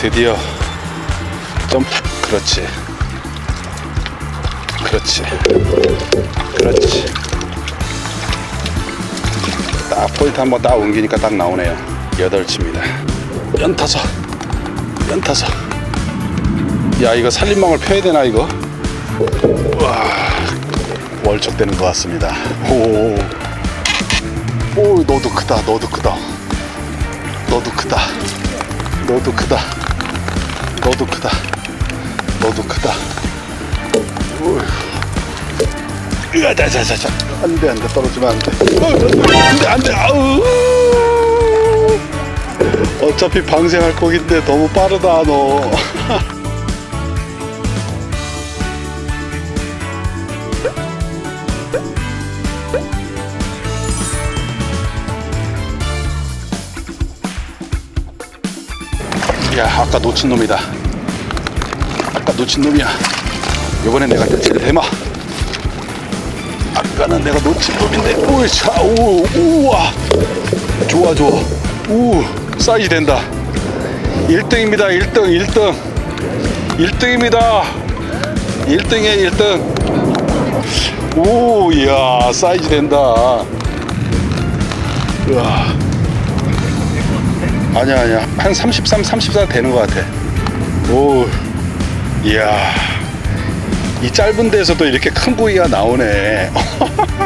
드디어 점프 그렇지. 그렇지. 그렇지. 딱 포인트 한번 딱 옮기니까 딱 나오네요. 여덟 치입니다. 연타석. 연타석. 야 이거 살림망을 펴야 되나 이거? 와 월척되는 것 같습니다. 오, 오 너도 크다 너도 크다. 너도 크다. 너도 크다 너도 크다. 너도 크다. 으아 자자자자. 안돼 안돼. 떨어지면 안돼 안돼 안돼. 아우. 어차피 방생할 거긴데 너무 빠르다 너. 야 아까 놓친 놈이다 놓친 놈이야. 이번엔 내가 대치를 해마. 아까는 내가 놓친 놈인데. 오이차 오 우와. 좋아 좋아. 우 사이즈 된다. 1등입니다 1등 1등. 1등입니다. 1등에 1등. 오 이야 사이즈 된다. 우와 아니야 아니야. 한 33, 34 되는 것 같아. 오 이야 이 짧은 데서도 이렇게 큰 부위가 나오네.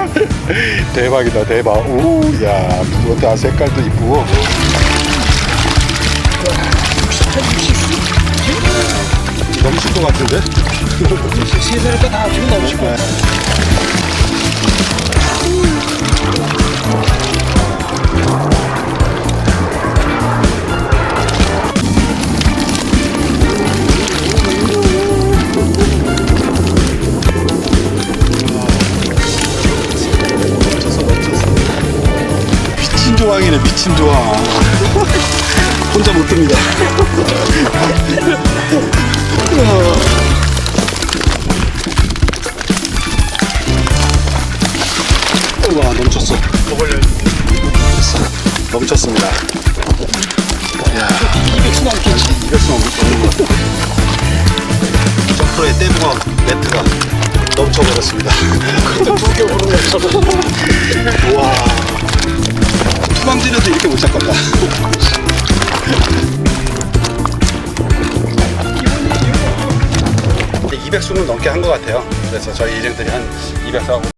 대박이다 대박. 오야 그것도 아 색깔도 이쁘고. 넘칠 것 같은데? 시세니까 다 지금 넘칠 거야. 조항이네 미친 조항 혼자 못 듭니다. 우와 넘쳤어. 넘쳤습니다. 야 200수 넘겠지. 200수 넘는 것 같아 점프의 떼부가 매트가 넘쳐버렸습니다. 두개 오르는 거 와. 투 방지려도 이렇게 못 잡겠다. 이제 200 수는 넘게 한 것 같아요. 그래서 저희 일행들이 한 200수하고